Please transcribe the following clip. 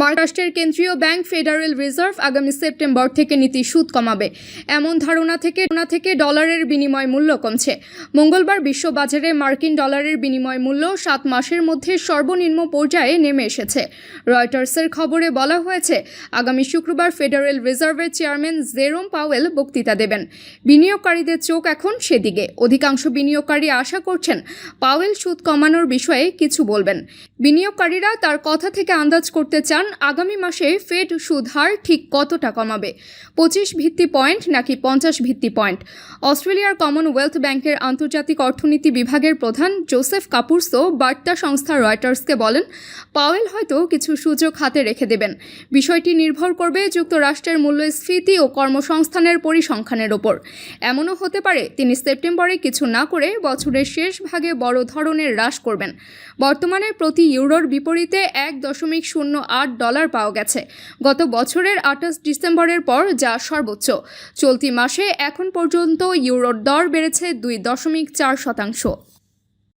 মহারাষ্ট্রের কেন্দ্রীয় bank federal reserve আগামী সেপ্টেম্বর থেকে নীতি সুদ কমাবে। এমন ধারণা থেকে থেকে ডলারের বিনিময় মূল্য কমছে। মঙ্গলবার বিশ্ববাজারে মার্কিন ডলারের বিনিময় মূল্য সাত মাসের মধ্যে সর্বনিম্ন পর্যায়ে নেমে এসেছে। রয়টার্সের খবরে বলা হয়েছে, আগামী শুক্রবার ফেডারেল রিজার্ভের চেয়ারম্যান জেরোম পাওয়েল বক্তৃতা দেবেন। বিনিয়োগকারীদের চোখ এখন সেদিকে। অধিকাংশ বিনিয়োগকারী আশা করছেন, পাওয়েল সুদ কমানোর বিষয়ে কিছু বলবেন। বিনিয়োগকারীরা তার কথা থেকে আন্দাজ করতে চান আগামী মাসে ফেড সুদ হার ঠিক কতটা কমাবে? পঁচিশ ভিত্তি পয়েন্ট নাকি পঞ্চাশ ভিত্তি পয়েন্ট? অস্ট্রেলিয়ার কমনওয়েলথ ব্যাংকের আন্তর্জাতিক অর্থনীতি বিভাগের প্রধান জোসেফ কাপুরসো বার্তা সংস্থা রয়টার্সকে বলেন, পাওয়েল হয়তো কিছু সুযোগ হাতে রেখে দেবেন। বিষয়টি নির্ভর করবে যুক্তরাষ্ট্রের মূল্যস্ফীতি ও কর্মসংস্থানের পরিসংখ্যানের ওপর। এমনও হতে পারে, তিনি সেপ্টেম্বরে কিছু না করে বছরের শেষ ভাগে বড় ধরনের হ্রাস করবেন। বর্তমানে প্রতি ইউরোর বিপরীতে এক দশমিক শূন্য আট ডলার পাওয়া গেছে। গত বছরের আঠাশ ডিসেম্বরের পর যা সর্বোচ্চ। চলতি মাসে এখন পর্যন্ত ইউরোর দর বেড়েছে দুই দশমিক চার শতাংশ।